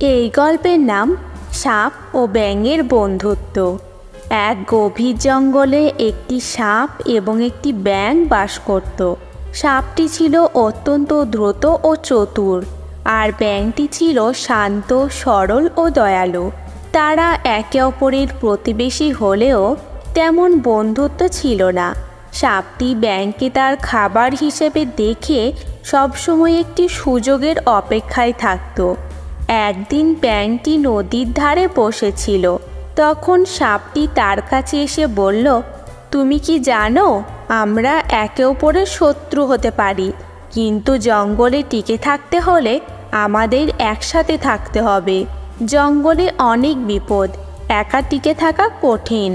এই গল্পের নাম সাপ ও ব্যাঙের বন্ধুত্ব। এক গভীর জঙ্গলে একটি সাপ এবং একটি ব্যাঙ বাস করত। সাপটি ছিল অত্যন্ত দ্রুত ও চতুর, আর ব্যাঙটি ছিল শান্ত, সরল ও দয়ালু। তারা একে অপরের প্রতিবেশী হলেও তেমন বন্ধুত্ব ছিল না। সাপটি ব্যাংকে তার খাবার হিসেবে দেখে সবসময় একটি সুযোগের অপেক্ষায় থাকতো। একদিন ব্যাঙটি নদীর ধারে বসেছিল। তখন সাপটি তার কাছে এসে বলল, তুমি কি জানো, আমরা একে অপরের শত্রু হতে পারি, কিন্তু জঙ্গলে টিকে থাকতে হলে আমাদের একসাথে থাকতে হবে। জঙ্গলে অনেক বিপদ, একা টিকে থাকা কঠিন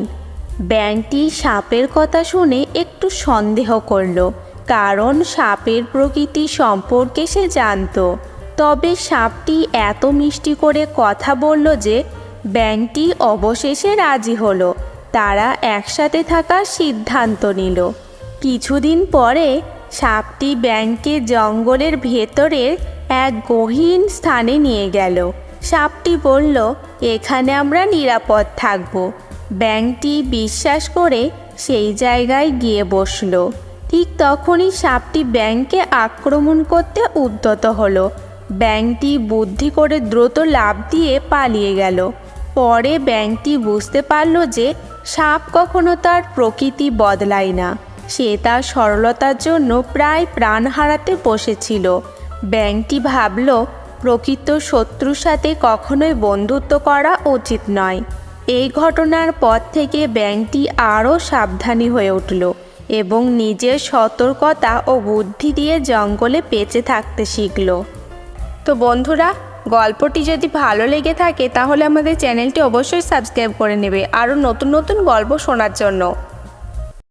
ব্যাঙটি সাপের কথা শুনে একটু সন্দেহ করল, কারণ সাপের প্রকৃতি সম্পর্কে সে জানতো। তবে সাপটি এত মিষ্টি করে কথা বলল যে ব্যাঙটি অবশেষে রাজি হলো। তারা একসাথে থাকার সিদ্ধান্ত নিল। কিছুদিন পরে সাপটি ব্যাংকে জঙ্গলের ভেতরের এক গহীন স্থানে নিয়ে গেল। সাপটি বলল, এখানে আমরা নিরাপদ থাকব। ব্যাঙটি বিশ্বাস করে সেই জায়গায় গিয়ে বসল। ঠিক তখনই সাপটি ব্যাঙকে আক্রমণ করতে উদ্যত হলো। ব্যাঙটি বুদ্ধি করে দ্রুত লাভ দিয়ে পালিয়ে গেল। পরে ব্যাঙটি বুঝতে পারল যে সাপ কখনো তার প্রকৃতি বদলায় না। সে তার সরলতার জন্য প্রায় প্রাণ হারাতে বসেছিল। ব্যাঙটি ভাবল, প্রকৃত শত্রুর সাথে কখনোই বন্ধুত্ব করা উচিত নয়। এই ঘটনার পর থেকে ব্যাংকটি আরও সাবধানী হয়ে উঠল এবং নিজের সতর্কতা ও বুদ্ধি দিয়ে জঙ্গলে বেঁচে থাকতে শিখল। তো বন্ধুরা, গল্পটি যদি ভালো লেগে থাকে তাহলে আমাদের চ্যানেলটি অবশ্যই সাবস্ক্রাইব করে নেবে। আরও নতুন নতুন গল্প শোনার জন্য।